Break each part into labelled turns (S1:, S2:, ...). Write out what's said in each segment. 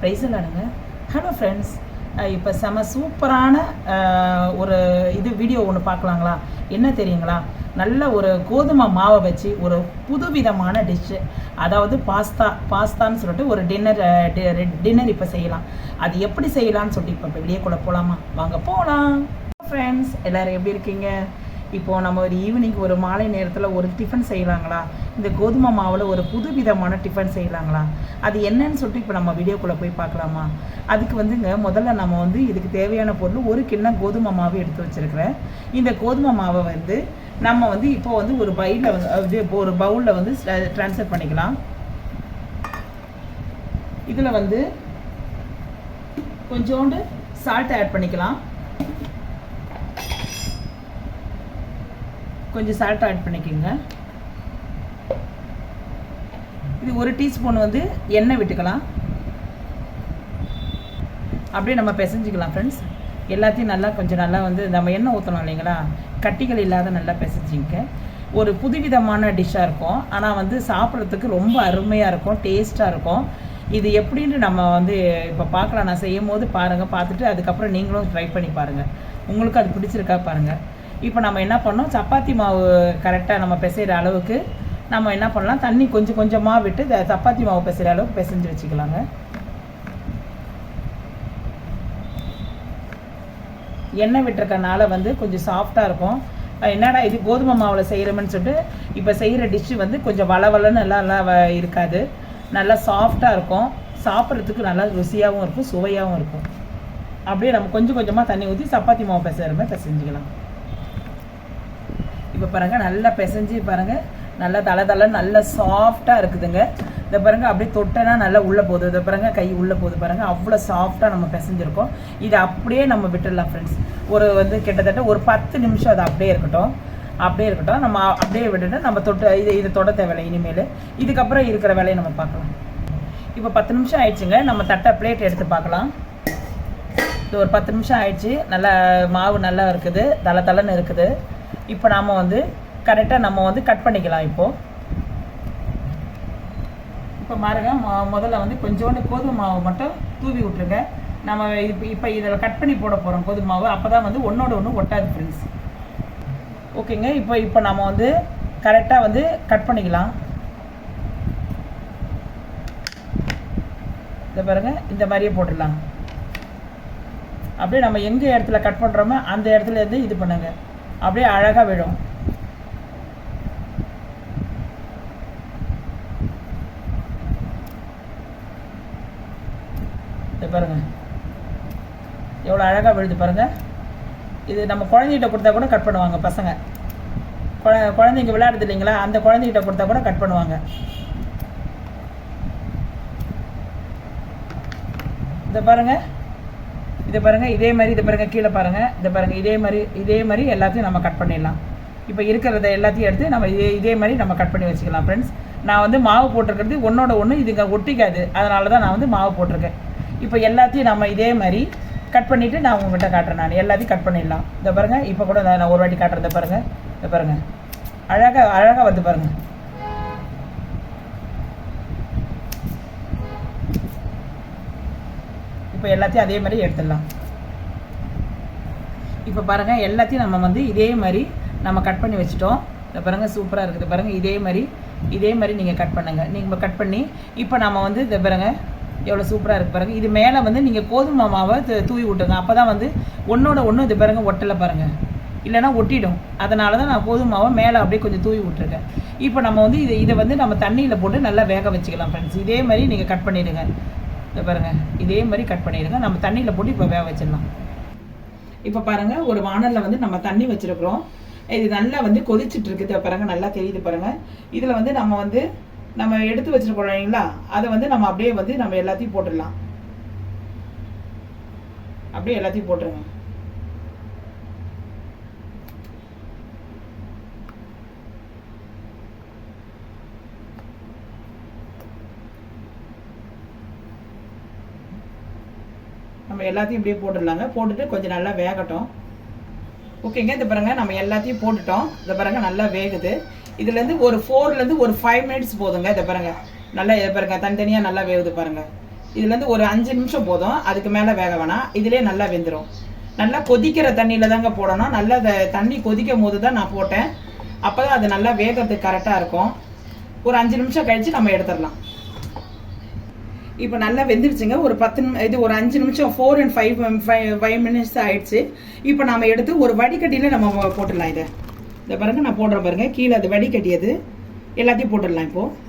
S1: ப்ரைஸில்லானுங்க hello friends இப்போ செம சூப்பரான ஒரு இது வீடியோ ஒன்று பார்க்கலாங்களா? என்ன தெரியுங்களா? நல்ல ஒரு கோதுமை மாவை வச்சு ஒரு புதுவிதமான டிஷ்ஷு அதாவது பாஸ்தா பாஸ்தான்னு சொல்லிட்டு ஒரு டின்னர் டின்னர் இப்போ செய்யலாம். அது எப்படி செய்யலாம்னு சொல்லிட்டு இப்போ வெளியே கூட போகலாமா வாங்க போகலாம் ஃப்ரெண்ட்ஸ் எல்லோரும் எப்படி இருக்கீங்க? இப்போ நம்ம ஒரு ஈவினிங் ஒரு மாலை நேரத்தில் ஒரு டிஃபன் செய்யலாங்களா? இந்த கோதுமை மாவில் ஒரு புது விதமான டிஃபன் செய்யலாங்களா? அது என்னன்னு சொல்லிட்டு இப்போ நம்ம வீடியோக்குள்ளே போய் பார்க்கலாமா? அதுக்கு வந்துங்க முதல்ல நம்ம வந்து இதுக்கு தேவையான பொருள் ஒரு கிண்ணம் கோதுமை மாவு எடுத்து வச்சிருக்கிறேன். இந்த கோதுமை மாவை வந்து நம்ம வந்து இப்போ வந்து ஒரு பையில் வந்து ஒரு பவுலில் வந்து ட்ரான்ஸ்ஃபர் பண்ணிக்கலாம். இதில் வந்து கொஞ்சோண்டு சால்ட் ஆட் பண்ணிக்கலாம். கொஞ்சம் சால்ட் ஆட் பண்ணிக்கோங்க. இது ஒரு டீஸ்பூன் வந்து எண்ணெய் விட்டுக்கலாம். அப்படியே நம்ம பிசைஞ்சிக்கலாம் ஃப்ரெண்ட்ஸ் எல்லாத்தையும் நல்லா கொஞ்சம் நல்லா வந்து நம்ம எண்ணெய் ஊற்றணும் இல்லைங்களா? கட்டிகள் இல்லாத நல்லா பிசைஞ்சிங்க. ஒரு புதுவிதமான டிஷ்ஷாக இருக்கும். ஆனால் வந்து சாப்பிட்றதுக்கு ரொம்ப அருமையாக இருக்கும் டேஸ்ட்டாக இருக்கும். இது எப்படின்னு நம்ம வந்து இப்போ பார்க்கலாம். நான் செய்யும் போது பாருங்கள் பார்த்துட்டு அதுக்கப்புறம் நீங்களும் ட்ரை பண்ணி பாருங்கள் உங்களுக்கு அது பிடிச்சிருக்கா பாருங்கள் இப்போ நம்ம என்ன பண்ணோம்? சப்பாத்தி மாவு கரெக்டாக நம்ம பிசைகிற அளவுக்கு நம்ம என்ன பண்ணலாம்? தண்ணி கொஞ்சம் கொஞ்சமாக விட்டு சப்பாத்தி மாவு பிசைகிற அளவுக்கு பிசைஞ்சு வச்சுக்கலாங்க. எண்ணெய் விட்டுருக்கனால வந்து கொஞ்சம் சாஃப்டாக இருக்கும். என்னடா இது கோதுமை மாவில் செய்கிறோம்னு சொல்லிட்டு இப்போ செய்கிற டிஷ்ஷு வந்து கொஞ்சம் வளவலன்னு நல்லா நல்லா வ- இருக்காது. நல்லா சாஃப்டாக இருக்கும். சாப்பிட்றதுக்கு நல்லா ருசியாகவும் இருக்கும் சுவையாகவும் இருக்கும். அப்படியே நம்ம கொஞ்சம் கொஞ்சமாக தண்ணி ஊற்றி சப்பாத்தி மாவு பிசைகிற மாதிரி பிசைஞ்சிக்கலாம். இப்போ பாருங்க நல்லா பிசைஞ்சு பாருங்க. நல்லா தலை தலை நல்லா சாஃப்டாக இருக்குதுங்க. இதை பாருங்க அப்படியே தொட்டனா நல்லா உள்ளே போகுது. இதை பாருங்க கை உள்ளே போகுது பாருங்கள் அவ்வளோ சாஃப்டாக நம்ம பிசைஞ்சிருக்கோம். இது அப்படியே நம்ம விட்டுடலாம் ஃப்ரெண்ட்ஸ் ஒரு வந்து கிட்டத்தட்ட ஒரு பத்து நிமிஷம் அது அப்படியே இருக்கட்டும். அப்படியே இருக்கட்டும். நம்ம அப்படியே விட்டுட்டு நம்ம தொட்டு இது இதை தொட தேவையில்லை இனிமேல். இதுக்கப்புறம் இருக்கிற வேலையை நம்ம பார்க்கலாம். இப்போ பத்து நிமிஷம் ஆயிடுச்சுங்க. நம்ம தட்டை பிளேட் எடுத்து பார்க்கலாம். இது ஒரு பத்து நிமிஷம் ஆயிடுச்சு. நல்லா மாவு நல்லா இருக்குது. தலை தலைன்னு இருக்குது. இப்போ நாம் வந்து கரெக்டாக நம்ம வந்து கட் பண்ணிக்கலாம் இப்போது இப்போ பாருங்க முதல்ல வந்து கொஞ்சோண்டு கோதுமை மாவு மட்டும் தூவி விட்ருங்க நம்ம இப்போ இப்போ இதில் கட் பண்ணி போட போகிறோம் கோதுமை மாவு. அப்போ தான் வந்து ஒன்றோட ஒன்று ஒட்டாது ஃப்ரெண்ட்ஸ் ஓகேங்க இப்போ இப்போ நம்ம வந்து கரெக்டாக வந்து கட் பண்ணிக்கலாம். இதை பாருங்க இந்த மாதிரியே போட்டுடலாம். அப்படியே நம்ம எங்கே இடத்துல கட் பண்ணுறோமோ அந்த இடத்துல இருந்து இது பண்ணுங்க. அப்படியே அழகாக விழும். இது பாருங்க. எவ்வளோ அழகாக விழுது பாருங்க. இது நம்ம குழந்தைகிட்ட கொடுத்தா கூட கட் பண்ணுவாங்க பசங்க. குழ குழந்தைங்க விளையாடுது இல்லைங்களா? அந்த குழந்தைகிட்ட கொடுத்தா கூட கட் பண்ணுவாங்க. இதை பாருங்கள் இதை பாருங்கள் இதே மாதிரி இதை பாருங்கள் கீழே பாருங்க. இதை பாருங்கள் இதே மாதிரி இதே மாதிரி எல்லாத்தையும் நம்ம கட் பண்ணிடலாம். இப்போ இருக்கிறத எல்லாத்தையும் எடுத்து நம்ம இதே இதே மாதிரி நம்ம கட் பண்ணி வச்சுக்கலாம் ஃப்ரெண்ட்ஸ் நான் வந்து மாவு போட்டிருக்கிறது ஒன்றோட ஒன்று இதுங்க ஒட்டிக்காது. அதனால தான் நான் வந்து மாவு போட்டிருக்கேன். இப்போ எல்லாத்தையும் நம்ம இதே மாதிரி கட் பண்ணிவிட்டு நான் உங்கள்கிட்ட காட்டுறேன் நான். எல்லாத்தையும் கட் பண்ணிடலாம். இதை பாருங்கள் இப்போ கூட நான் ஒரு வாட்டி காட்டுறதை பாருங்கள் இதை பாருங்கள் அழகாக அழகாக வந்து பாருங்கள் இப்போ எல்லாத்தையும் அதே மாதிரி எடுத்துடலாம். இப்போ பாருங்க எல்லாத்தையும் நம்ம வந்து இதே மாதிரி நம்ம கட் பண்ணி வச்சுட்டோம். இதை பாருங்க சூப்பராக இருக்குது. பாருங்கள் இதே மாதிரி இதே மாதிரி நீங்கள் கட் பண்ணுங்க. நீங்கள் கட் பண்ணி இப்போ நம்ம வந்து இதை பாருங்க எவ்வளோ சூப்பராக இருக்குது பாருங்கள் இது மேலே வந்து நீங்கள் கோதுமை மாவை தூவி விட்டுங்க அப்போ தான் வந்து ஒன்றோட ஒன்று இது பாருங்க ஒட்டலை பாருங்க. இல்லைன்னா ஒட்டிடும். அதனால தான் நான் கோதுமை மாவை மேலே அப்படியே கொஞ்சம் தூவி விட்டுருக்கேன். இப்போ நம்ம வந்து இதை இதை வந்து நம்ம தண்ணியில் போட்டு நல்லா வேக வச்சுக்கலாம் ஃப்ரெண்ட்ஸ் இதே மாதிரி நீங்கள் கட் பண்ணிவிடுங்க இதை பாருங்க. இதே மாதிரி கட் பண்ணிடுங்க. நம்ம தண்ணியில் போட்டு இப்போ வேக வச்சிடலாம். இப்போ பாருங்க ஒரு வானலில் வந்து நம்ம தண்ணி வச்சிருக்கிறோம். இது நல்லா வந்து கொதிச்சுட்டு இருக்குது. பாருங்க நல்லா தெரியுது பாருங்க. இதில் வந்து நம்ம வந்து நம்ம எடுத்து வச்சிருக்கோம் இல்லைங்களா? அதை வந்து நம்ம அப்படியே வந்து நம்ம எல்லாத்தையும் போட்டுடலாம். அப்படியே எல்லாத்தையும் போட்டுருங்க. நம்ம எல்லாத்தையும் இப்படியே போட்டுடலாங்க. போட்டுட்டு கொஞ்சம் நல்லா வேகட்டும். ஓகேங்க இது பாருங்க நம்ம எல்லாத்தையும் போட்டுட்டோம். இதை பாருங்க நல்லா வேகுது. இதுலேருந்து ஒரு ஃபோர்லேருந்து ஒரு ஃபைவ் மினிட்ஸ் போதுங்க இதை பாருங்க. நல்லா இதை பாருங்க தனித்தனியாக நல்லா வேகுது பாருங்க. இதுலேருந்து ஒரு அஞ்சு நிமிஷம் போதும். அதுக்கு மேலே வேக வேணாம். இதிலே நல்லா வெந்துடும் நல்லா கொதிக்கிற தண்ணியில் தாங்க போடணும். நல்லா தண்ணி கொதிக்கும் போது தான் நான் போட்டேன். அப்போ தான் அது நல்லா வேகிறதுக்கு கரெக்டாக இருக்கும். ஒரு அஞ்சு நிமிஷம் கழித்து நம்ம எடுத்துடலாம். இப்போ நல்லா வெந்துருச்சுங்க. ஒரு பத்து நிமி- இது ஒரு அஞ்சு நிமிஷம் four and five five minutes ஆயிடுச்சு. இப்போ நம்ம எடுத்து ஒரு வடிகட்டியில் நம்ம போட்டுடலாம் இதை. இதை பாருங்க நான் போடுறேன் பாருங்க. கீழே அது வடிகட்டியது எல்லாத்தையும் போட்டுடலாம் இப்போது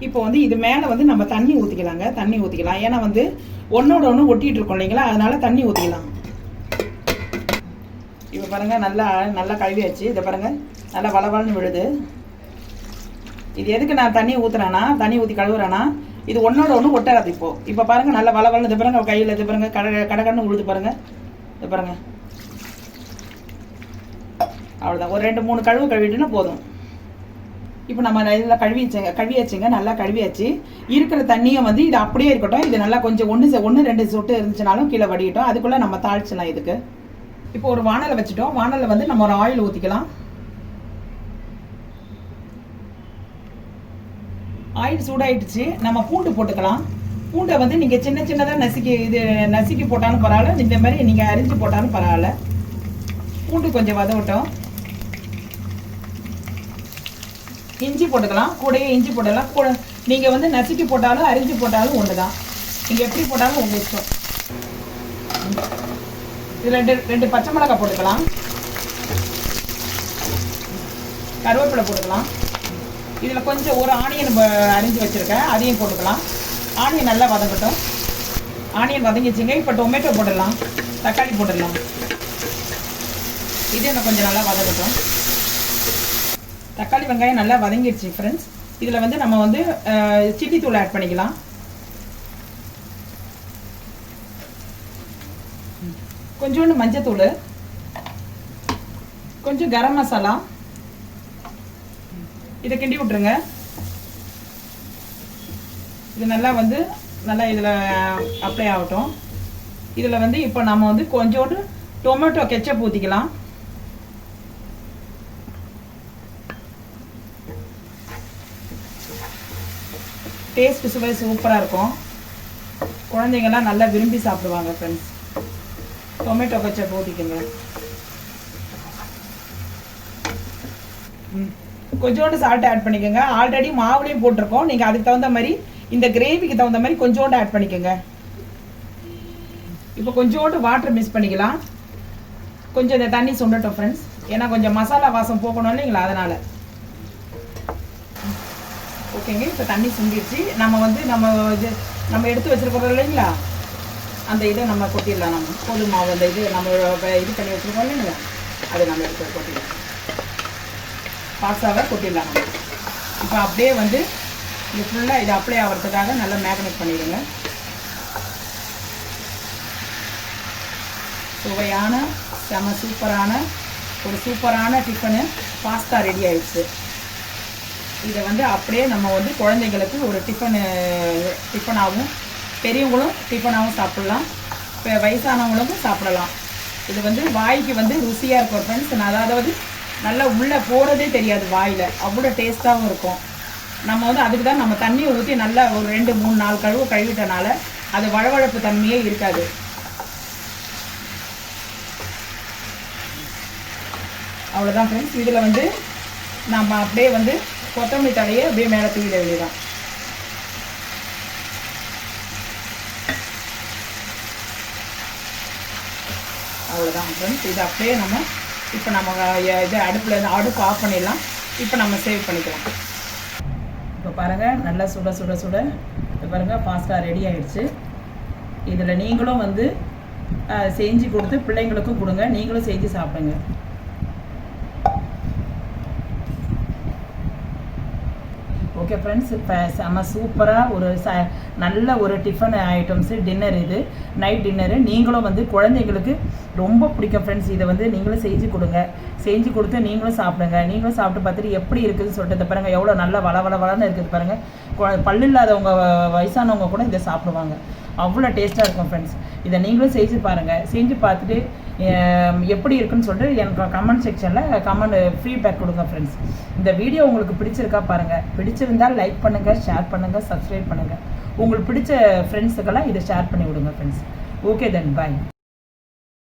S1: இப்போ வந்து இது மேலே வந்து நம்ம தண்ணி ஊற்றிக்கலாங்க தண்ணி ஊற்றிக்கலாம் ஏன்னா வந்து ஒன்றோட ஒன்று ஒட்டிகிட்டு இருக்கோம் இல்லைங்களா? அதனால் தண்ணி ஊற்றிக்கலாம் இப்போ பாருங்க நல்லா நல்லா கழுவியாச்சு. இதை பாருங்க நல்லா வளவளன்னு விழுது. இது எதுக்கு நான் தண்ணி ஊற்றுறேன்னா தண்ணி ஊற்றி கழுவுறேன்னா இது ஒன்றோட ஒன்று ஒட்டாது இப்போ. இப்போ பாருங்கள் நல்லா வள வளர்ந்து பாருங்க கையில் இது பாருங்க கட கடகன்னு உழுது பாருங்க. இது பாருங்க. அவ்வளோதான் ஒரு ரெண்டு மூணு கழுவு கழுவிட்டுன்னா போதும். இப்போ நம்ம இதில் கழுவிச்சுங்க கழுவியாச்சுங்க நல்லா கழுவியாச்சு. இருக்கிற தண்ணியும் வந்து இது அப்படியே இருக்கட்டும். இது நல்லா கொஞ்சம் ஒன்று ஒன்று ரெண்டு சொட்டு இருந்துச்சுனாலும் கீழே வடிக்கட்டும் அதுக்குள்ளே நம்ம தாளிச்சிடலாம் இதுக்கு. இப்போ ஒரு வானலை வச்சுட்டோம். வானலில் வந்து நம்ம ஒரு ஆயில் ஊற்றிக்கலாம் ஆயில் சூடாயிடுச்சு. நம்ம பூண்டு போட்டுக்கலாம். பூண்டை வந்து நீங்கள் சின்ன சின்னதாக நசுக்கி இது நசுக்கி போட்டாலும் பரவாயில்ல. இந்த மாதிரி நீங்கள் அரிஞ்சு போட்டாலும் பரவாயில்ல. பூண்டு கொஞ்சம் வதவட்டும். இஞ்சி போட்டுக்கலாம். கூடயே இஞ்சி போடலாம் கூட நீங்கள் வந்து நசுக்கி போட்டாலும் அரிஞ்சு போட்டாலும் ஒன்று தான் நீங்கள் எப்படி போட்டாலும் உங்கள் இஷ்டம் இது ரெண்டு ரெண்டு பச்சை மிளகாய் போட்டுக்கலாம். கருவேப்பிலை போட்டுக்கலாம். இதில் கொஞ்சம் ஒரு ஆனியன் அரிஞ்சு வச்சுருக்கேன். அதையும் போட்டுக்கலாம். ஆனியன் நல்லா வதங்கட்டும். ஆனியன் வதங்கிச்சுங்க இப்போ டொமேட்டோ போட்டுடலாம். தக்காளி போட்டுடலாம். இது எனக்கு கொஞ்சம் நல்லா வதங்கட்டும். தக்காளி வெங்காயம் நல்லா வதங்கிடுச்சு ஃப்ரெண்ட்ஸ் இதில் வந்து நம்ம வந்து சிட்டித்தூள் ஆட் பண்ணிக்கலாம். கொஞ்சோண்டு மஞ்சத்தூள். கொஞ்சம் கரம் மசாலா. இதை கிண்டி விட்டுருங்க. இது நல்லா வந்து நல்லா இதில் அப்ளை ஆகட்டும். இதில் வந்து இப்போ நம்ம வந்து கொஞ்சோண்டு டொமேட்டோ கெச்சப் ஊற்றிக்கலாம் டேஸ்ட் சுவை சூப்பராக இருக்கும். குழந்தைங்கள்லாம் நல்லா விரும்பி சாப்பிடுவாங்க ஃப்ரெண்ட்ஸ் டொமேட்டோ கெச்சப் ஊற்றிக்கோங்க ம். கொஞ்சோண்டு சால்ட் ஆட் பண்ணிக்கோங்க. ஆல்ரெடி மாவுலையும் போட்டிருக்கோம். நீங்கள் அதுக்கு தகுந்த மாதிரி இந்த கிரேவிக்கு தகுந்த மாதிரி கொஞ்சோண்டு ஆட் பண்ணிக்கோங்க. இப்போ கொஞ்சோண்டு வாட்டர் மிக்ஸ் பண்ணிக்கலாம். கொஞ்சம் இந்த தண்ணி சுண்டட்டும் ஃப்ரெண்ட்ஸ் ஏன்னா கொஞ்சம் மசாலா வாசம் போகணும் இல்லைங்களா அதனால். ஓகேங்க இப்போ தண்ணி சுண்டிடுச்சு. நம்ம வந்து நம்ம இது நம்ம எடுத்து வச்சுருக்கிறோம் இல்லைங்களா? அந்த இதை நம்ம கொட்டிடலாம் நம்ம. கோதுமை மாவு அந்த இது நம்ம இது பண்ணி வச்சிருக்கோம் இல்லைங்களா? அதை நம்ம எடுத்து கொட்டிடலாம். பாஸ்தாவை கொட்டிடலாம். இப்போ அப்படியே வந்து இது ஃபுல்லாக இது அப்ளை ஆகிறதுக்காக நல்லா மேக்னேட் பண்ணிடுங்க. சுவையான செம சூப்பரான ஒரு சூப்பரான டிஃபனு பாஸ்தா ரெடி ஆயிடுச்சு. இதை வந்து அப்படியே நம்ம வந்து குழந்தைங்களுக்கு ஒரு டிஃபனு டிஃபனாகவும் பெரியவங்களும் டிஃபனாகவும் சாப்பிடலாம். இப்போ வயசானவங்களுக்கும் சாப்பிடலாம். இது வந்து வாய்க்கு வந்து ருசியாக இருக்கும் ஃப்ரெண்ட்ஸ் நான் அதாவது நல்லா உள்ளே போகிறதே தெரியாது வாயில். அவ்வளோ டேஸ்ட்டாகவும் இருக்கும். நம்ம வந்து அதுக்கு தான் நம்ம தண்ணியை ஊற்றி நல்லா ஒரு ரெண்டு மூணு நாலு கழுவு கழுவிட்டனால அது வழவழப்பு தன்மையே இருக்காது. அவ்வளோதான் ஃப்ரெண்ட்ஸ் இதில் வந்து நம்ம அப்படியே வந்து கொத்தமல்லி தழையை அப்படியே மேலே தூக்கிட வேண்டியதான் அவ்வளோதான் ஃப்ரெண்ட்ஸ் இது அப்படியே நம்ம இப்போ நம்ம இது அடுப்பில் அடுப்பு ஆஃப் பண்ணிடலாம். இப்போ நம்ம சேவ் பண்ணிக்கலாம். இப்போ பாருங்கள் நல்லா சுட சுட சுட. இப்போ பாருங்கள் பாஸ்தா ரெடி ஆயிடுச்சு. இதில் நீங்களும் வந்து செஞ்சு கொடுத்து பிள்ளைங்களுக்கும் கொடுங்க. நீங்களும் செஞ்சு சாப்பிடுங்க. ஓகே ஃப்ரெண்ட்ஸ் இப்போ செம்ம சூப்பராக ஒரு ச நல்ல ஒரு டிஃபன் ஐட்டம்ஸு டின்னர் இது. நைட் டின்னரு நீங்களும் வந்து குழந்தைங்களுக்கு ரொம்ப பிடிக்கும் ஃப்ரெண்ட்ஸ் இதை வந்து நீங்களும் செஞ்சு கொடுங்க. செஞ்சு கொடுத்து நீங்களும் சாப்பிடுங்க. நீங்களும் சாப்பிட்டு பார்த்துட்டு எப்படி இருக்குதுன்னு சொல்லிட்டு பாருங்கள் எவ்வளோ நல்லா வள வள வளன்னு இருக்குது பாருங்கள் கொ- பல்லு இல்லாதவங்க வயசானவங்க கூட இதை சாப்பிடுவாங்க. அவ்வளோ டேஸ்ட்டாக இருக்கும் ஃப்ரெண்ட்ஸ் இதை நீங்களும் செஞ்சு பாருங்கள் செஞ்சு பார்த்துட்டு எப்படி இருக்குன்னு சொல்லிட்டு எனக்கு கமெண்ட் செக்ஷனில் கமெண்ட் ஃபீட்பேக் கொடுங்க ஃப்ரெண்ட்ஸ் இந்த வீடியோ உங்களுக்கு பிடிச்சிருக்கா பாருங்கள் பிடிச்சிருந்தால் லைக் பண்ணுங்கள் ஷேர் பண்ணுங்கள் சப்ஸ்கிரைப் பண்ணுங்கள் உங்களுக்கு பிடிச்ச ஃப்ரெண்ட்ஸுக்கெல்லாம் இதை ஷேர் பண்ணி விடுங்க ஃப்ரெண்ட்ஸ் ஓகே தென் பாய்